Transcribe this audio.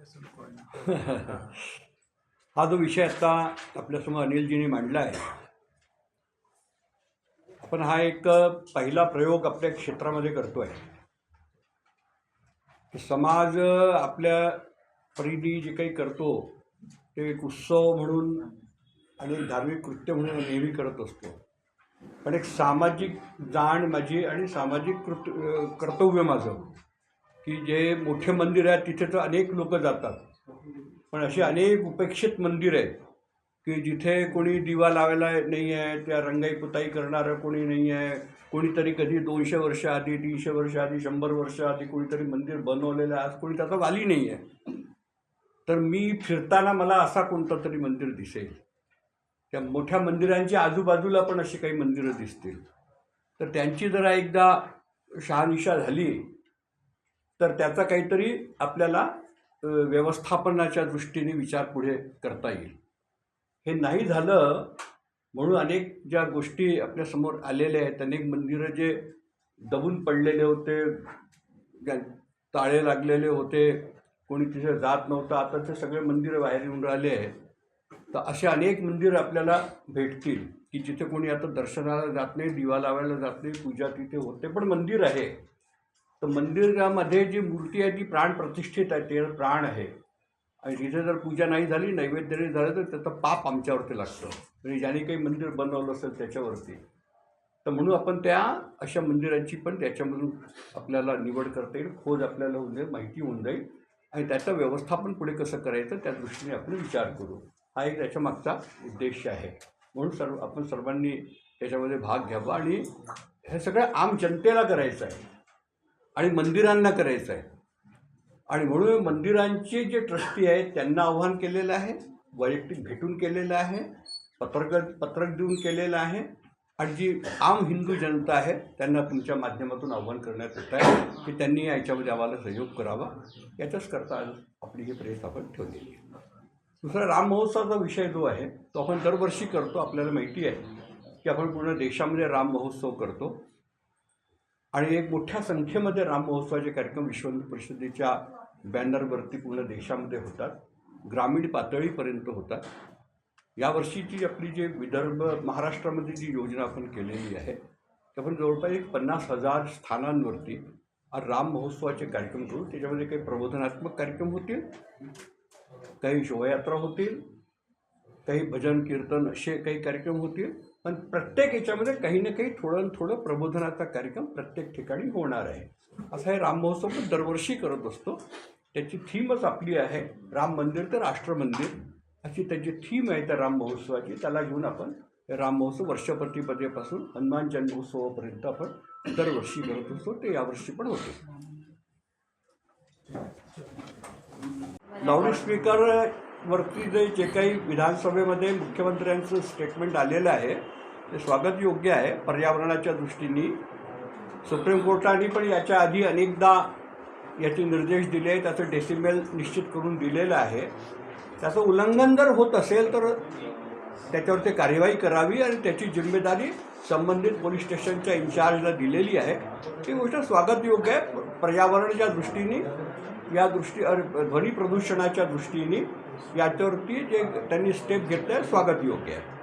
हा जो विषय आता आपल्यासमोर अनिलजीने मांडला आहे आपण हा एक पहिला प्रयोग आपल्या क्षेत्रामध्ये करतो आहे समाज आपल्या परीने जे काही करतो ते एक उत्सव म्हणून आणि धार्मिक कृत्य म्हणून नेहमी करत असतो. पण एक सामाजिक जाण माझी आणि सामाजिक कृत कर्तव्य माझं. की जे मोठे मंदिर आहे तिथे तर अनेक लोक जातात. पण अशी अनेक उपेक्षित मंदिर आहेत की जिथे कोणी दिवा लावायला नाही आहे त्या रंगाई पुताई करणारं कोणी नाही आहे कोणीतरी कधी दोनशे वर्ष आधी तीनशे वर्ष आधी शंभर वर्ष आधी कोणीतरी मंदिर बनवलेलं आहे आज कोणी त्याचा वाली नाही आहे तर मी फिरताना मला असा कोणतं तरी मंदिर दिसेल. त्या मोठ्या मंदिरांच्या आजूबाजूला पण अशी काही मंदिरं दिसतील. तर त्यांची जरा एकदा शहानिशा झाली तर त्याचा काहीतरी आपल्याला व्यवस्थापनाच्या दृष्टीने विचार पुढे करता येईल. हे नाही झालं म्हणून अनेक ज्या गोष्टी आपल्यासमोर आलेल्या आहेत अनेक मंदिरं जे दबून पडलेले होते ताळे लागलेले होते कोणी तिथे जात नव्हतं आता ते सगळे मंदिरं बाहेर येऊन राहिले आहेत. तर असे अनेक मंदिरं आपल्याला भेटतील की जिथे कोणी आता दर्शनाला जात नाही दिवा लावायला जात नाही पूजा तिथे होते पण मंदिर आहे. तर मंदिरामध्ये जी मूर्ती आहे ती प्राण प्रतिष्ठित आहे ते प्राण आहे. आणि तिथे जर पूजा नाही झाली नैवेद्य नाही झालं तर त्याचं पाप आमच्यावरती लागतं. म्हणजे ज्याने काही मंदिर बनवलं असेल त्याच्यावरती. तर म्हणून आपण त्या अशा मंदिरांची पण त्याच्यामधून आपल्याला निवड करता येईल खोज आपल्याला होऊन जाईल माहिती होऊन जाईल. आणि त्याचं व्यवस्थापन पुढे कसं करायचं त्या दृष्टीने आपण विचार करू. हा एक त्याच्या मागचा उद्देश आहे. म्हणून सर्व आपण सर्वांनी त्याच्यामध्ये भाग घ्यावा. आणि हे सगळं आम जनतेला करायचं आहे. आणि मंदिरांना करायचं आहे. आणि म्हणून मंदिरांचे जे ट्रस्टी आहेत त्यांना आव्हान केलेलं आहे वैयक्तिक भेटून केलेलं आहे पत्रक पत्रक देऊन केलेलं आहे. आणि जी आम हिंदू जनता आहे त्यांना तुमच्या माध्यमातून आव्हान करण्यात येत आहे की त्यांनी याच्यामध्ये आम्हाला सहयोग करावा. याच्याच करता आज आपली ही प्रेस आपण ठेवलेली आहे दुसरा राम महोत्सवाचा विषय जो आहे तो आपण दरवर्षी करतो आपल्याला माहिती आहे की आपण पूर्ण देशामध्ये राम महोत्सव करतो. आणि एक मोठ्या संख्येमध्ये राम महोत्सवाचे कार्यक्रम विश्वहिंदू परिषदेच्या बॅनरवरती पूर्ण देशामध्ये होतात ग्रामीण पातळीपर्यंत होतात. यावर्षीची आपली जी विदर्भ महाराष्ट्रामध्ये जी योजना आपण केलेली आहे आपण जवळपास एक पन्नास हजार स्थानांवरती राम महोत्सवाचे कार्यक्रम करू त्याच्यामध्ये काही प्रबोधनात्मक कार्यक्रम होतील काही शोभायात्रा होतील काही भजन कीर्तन असे काही कार्यक्रम होतील. पण प्रत्येक याच्यामध्ये काही ना काही थोडं थोडं प्रबोधनाचा कार्यक्रम प्रत्येक ठिकाणी होणार आहे. असा हे राम महोत्सव पण दरवर्षी करत असतो. त्याची थीमच आपली आहे राम मंदिर तर राष्ट्र मंदिर. अशी त्याची थीम आहे त्या राम महोत्सवाची. त्याला घेऊन आपण राम महोत्सव वर्षप्रतिपदेपासून हनुमान जन्मोत्सवापर्यंत आपण दरवर्षी करत असतो. ते यावर्षी पण होते. लाऊडस्पीकर वरती जे जे काही विधानसभेमध्ये मुख्यमंत्र्यांचं स्टेटमेंट आलेलं आहे ते स्वागत योग्य आहे पर्यावरणाच्या दृष्टीने. सुप्रीम कोर्टाने पण याच्या आधी अनेकदा याचे निर्देश दिले त्याचं डेसिमेल निश्चित करून दिलेलं आहे. त्याचं उल्लंघन जर होत असेल तर त्याच्यावरती कार्यवाही करावी आणि त्याची जिम्मेदारी संबंधित पोलीस स्टेशनच्या इन्चार्जला दिलेली आहे. ही गोष्ट स्वागत योग्य आहे. पर्यावरणाच्या दृष्टीने या दृष्टी अ, ध्वनी प्रदूषणाच्या दृष्टीने याच्यावरती जे त्यांनी स्टेप घेतलं आहे स्वागत योग्य आहे.